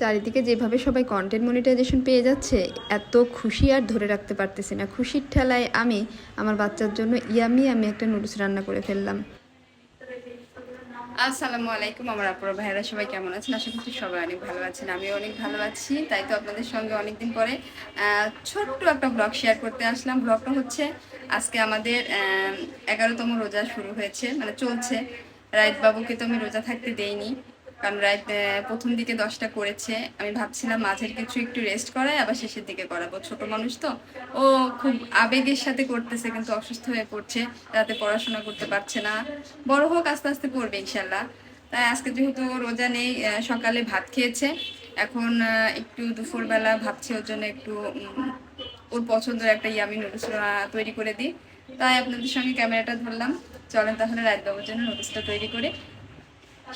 চারিদিকে যেভাবে সবাই কন্টেন্ট মনিটাইজেশন পেয়ে যাচ্ছে, এত খুশি আর ধরে রাখতে পারতেছি না। খুশির ঠেলায় আমি আমার বাচ্চার জন্য ইয়ামি আমি একটা নুডলস রান্না করে ফেললাম। আসসালামু আলাইকুম আমার আপুরা ভাইয়েরা, সবাই কেমন আছেন? আশা করছি সবাই অনেক ভালো আছেন আমি অনেক ভালো আছি। তাই তো আপনাদের সঙ্গে অনেকদিন পরে ছোট্ট একটা ব্লগ শেয়ার করতে আসলাম। ব্লগটা হচ্ছে আজকে আমাদের এগারোতম রোজা শুরু হয়েছে মানে চলছে। রাইত বাবুকে তো আমি রোজা থাকতে দেইনি। কারণ আহ, প্রথম দিকে দশটা করেছে। আমি ভাবছিলাম মাঝের কিছু একটু রেস্ট করাই আবার শেষের দিকে করাবো। ছোট মানুষ তো। ও খুব আবেগের সাথে করতেছে কিন্তু অসুস্থ হয়ে পড়ছে। রাতে পড়াশোনা করতে পারছে না। বড় হোক আস্তে আস্তে পড়বে ইনশাল্লাহ। তাই আজকে যেহেতু রোজা নেই সকালে ভাত খেয়েছে। এখন একটু দুপুরবেলা ভাবছি ওর জন্য একটু ওর পছন্দের একটা ইয়ামি নুডলস তৈরি করে দিই। তাই আপনাদের সঙ্গে ক্যামেরাটা ধরলাম। চলেন তাহলে রাত বাবুর জন্য নুডলসটা তৈরি করে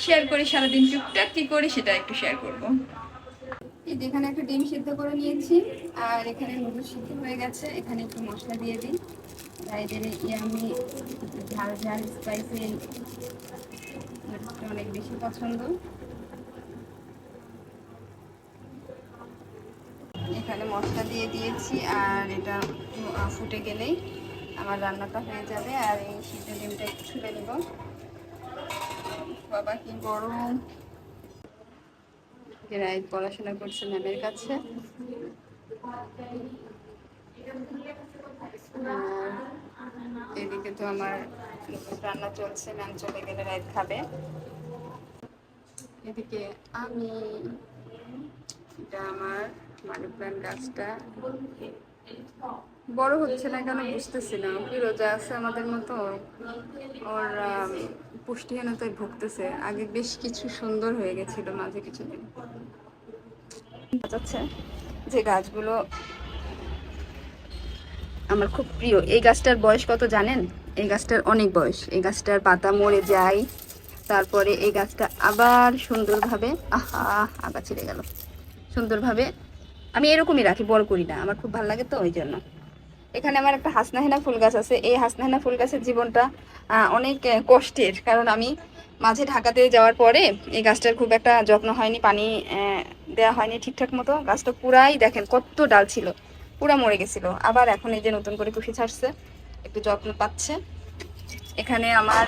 শেয়ার করি, সারাদিন টুকটাক কি করি সেটা একটু শেয়ার করব। এখানে একটা ডিম সিদ্ধ করে নিয়েছি, আর এখানে নুডলস সিদ্ধ হয়ে গেছে। এখানে একটু মশলা দিয়ে দিই। রাইদের ইয়ামি, ঝাল ঝাল স্পাইসি অনেক বেশি পছন্দ। এখানে মশলা দিয়ে দিয়েছি, আর এটা ফুটে গেলেই আমার রান্নাটা হয়ে যাবে। আর এই সিদ্ধ ডিমটা একটু ছুলে নেব। বাবা, কি গরম। রাইত পড়াশোনা করছে ম্যামের কাছে। এদিকে তো আমার রান্না চলছে, ম্যাম চলে গেলে রাইত খাবে। এদিকে আমি, এটা আমার মানি প্ল্যান্ট গাছটা। বড় হচ্ছে না কেন বুঝতেছি না। রোজা আছে আমাদের মতো, ওর পুষ্টিহীনতায় ভুগতেছে। আগে বেশ কিছু সুন্দর হয়ে গেছিল মাঝে কিছুদিন। যাচ্ছে যে গাছগুলো আমার খুব প্রিয়, এই গাছটার বয়স কত জানেন? এই গাছটার অনেক বয়স। এই গাছটার পাতা মরে যায়, তারপরে এই গাছটা আবার সুন্দরভাবে, আহা, আগা ছিঁড়ে গেল। সুন্দরভাবে আমি এরকমই রাখি, বড় করি না। আমার খুব ভালো লাগে তো ওই জন্য। এখানে আমার একটা হাসনাহেনা ফুল গাছ আছে। এই হাসনাহেনা ফুল গাছের জীবনটা অনেক কষ্টের। কারণ আমি মাঝে ঢাকাতে যাওয়ার পরে এই গাছটার খুব একটা যত্ন হয়নি, পানি দেওয়া হয়নি ঠিকঠাক মতো। গাছটা পুরাই দেখেন কত ডাল ছিল, পুরা মরে গেছিল। আবার এখন এই যে নতুন করে কুশি ছাড়ছে, একটু যত্ন পাচ্ছে। এখানে আমার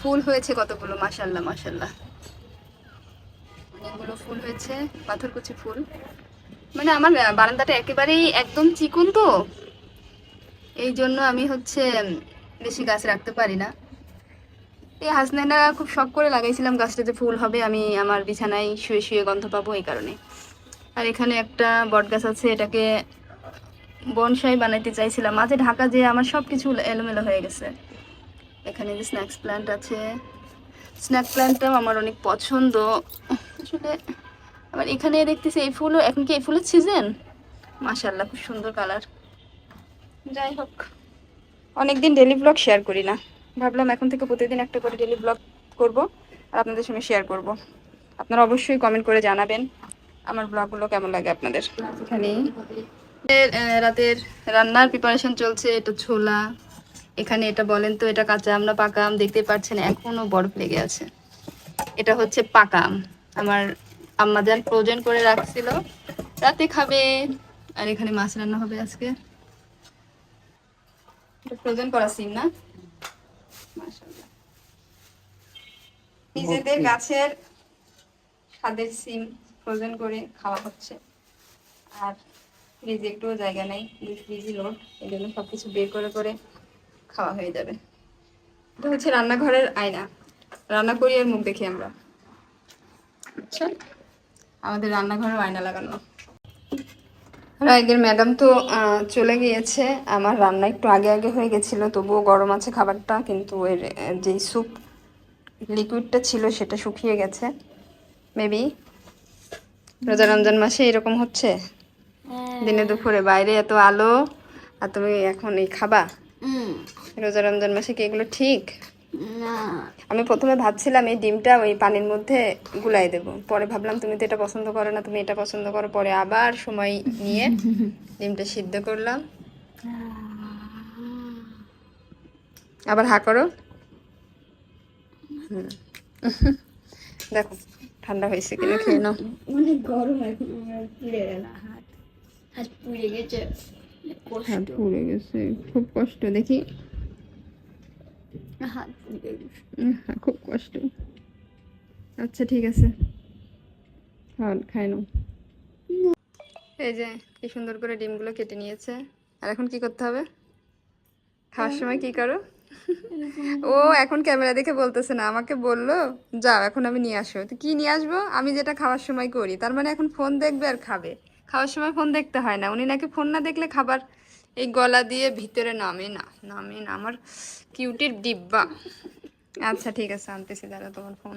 ফুল হয়েছে কতগুলো? মাসাল্লাহ মাসাল্লাহ অনেকগুলো ফুল হয়েছে, পাথরকুচি ফুল। মানে আমার বারান্দাটা একেবারেই একদম চিকুন তো। এই জন্য আমি হচ্ছে বেশি গাছ রাখতে পারি না। এই হাসনাইনা খুব শখ করে লাগাইছিলাম, গাছটা যে ফুল হবে, আমি আমার বিছানায় শুয়ে শুয়ে গন্ধ পাবো এই কারণে। আর এখানে একটা বট গাছ আছে, এটাকে বনসাই বানাইতে চাইছিলাম। মাঝে ঢাকা যে আমার সব কিছু এলোমেলো হয়ে গেছে। এখানে যে স্ন্যাক্স প্ল্যান্ট আছে স্ন্যাক প্ল্যান্টটাও আমার অনেক পছন্দ। আসলে আবার এখানে দেখতেছি এই ফুলও, এখন কি এই ফুলের সিজন মাশাল্লাহ খুব সুন্দর কালার যাই হোক, অনেকদিন ডেলি ব্লগ শেয়ার করি না। ভাবলাম এখন থেকে প্রতিদিন একটা করে ডেলি ব্লগ করব আর আপনাদের সঙ্গে শেয়ার করব। আপনারা অবশ্যই কমেন্ট করে জানাবেন আমার ব্লগগুলো কেমন লাগে আপনাদের। এখানে রাতের রান্নার প্রিপারেশন চলছে, এটা ছোলা, এখানে এটা বলেন তো, এটা কাঁচা আম না পাকা আম দেখতে পাচ্ছেন এখনও বরফ লেগে আছে। এটা হচ্ছে পাকা আম। আমার আম্মাজান ফ্রোজেন করে রাখছিল। রাতে খাবে আর এখানে মাছ রান্না হবে আজকে। ফ্রোজেন করা সিম না? নিজেদের গাছের স্বাদের সিম ফ্রোজেন করে খাওয়া হচ্ছে। আর ফ্রিজে একটুও জায়গা নেই ফ্রিজই লোড এই জন্য সব কিছু বের করে করে খাওয়া হয়ে যাবে। এটা হচ্ছে রান্নাঘরের আয়না। রান্না করি আর মুখ দেখি আমরা। আচ্ছা। আমাদের রান্নাঘরেও আয়না লাগানো। রায়গের ম্যাডাম তো চলে গিয়েছে। আমার রান্না একটু আগে আগে হয়ে গেছিল তবুও গরম আছে খাবারটা কিন্তু এর যেই স্যুপ লিকুইডটা ছিল সেটা শুকিয়ে গেছে। মেবি রোজা রমজান মাসে এরকম হচ্ছে? দিনে দুপুরে বাইরে এত আলো আর তুমি এখন এই খাবা? রোজা রমজান মাসে কি এগুলো ঠিক? আমি প্রথমে ভাবছিলাম এই ডিমটা ওই পানির মধ্যে গুলাই দেব। পরে ভাবলাম তুমি তো এটা পছন্দ করো না তুমি এটা পছন্দ করো। পরে আবার সময় নিয়ে ডিমটা সিদ্ধ করলাম। আবার হা করো। দেখো ঠান্ডা হয়েছে কিনা খেয়ে নাও। অনেক গরম এখন পুড়ে গেল। হাত পুড়ে গেছে। কষ্ট পুড়ে গেছে। খুব কষ্ট দেখি। হাত গেছে খুব কষ্ট। আচ্ছা ঠিক আছে। খাও খাই নাও। এই যে, কি সুন্দর করে ডিমগুলো কেটে নিয়েছে। আর এখন কি করতে হবে? খাওয়ার সময় কি করো? ও এখন ক্যামেরা দেখে বলতেছে না, আমাকে বলল, যাও, এখন আমি নিয়ে আসব তো কি নিয়ে আসব? আমি যেটা খাওয়ার সময় করি, তার মানে এখন ফোন দেখবে আর খাবে। খাওয়ার সময় ফোন দেখতে হয় না, উনি নাকি ফোন না দেখলে খাবার এই গলা দিয়ে ভিতরে নামে না নামে না। আমার কিউটির ডিব্বা। আচ্ছা ঠিক আছে আনতেছি দাদা তোমার ফোন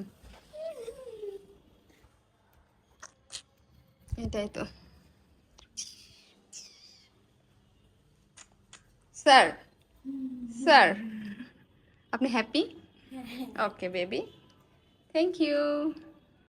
এটাই তো। স্যার স্যার আপনি happy okay baby thank you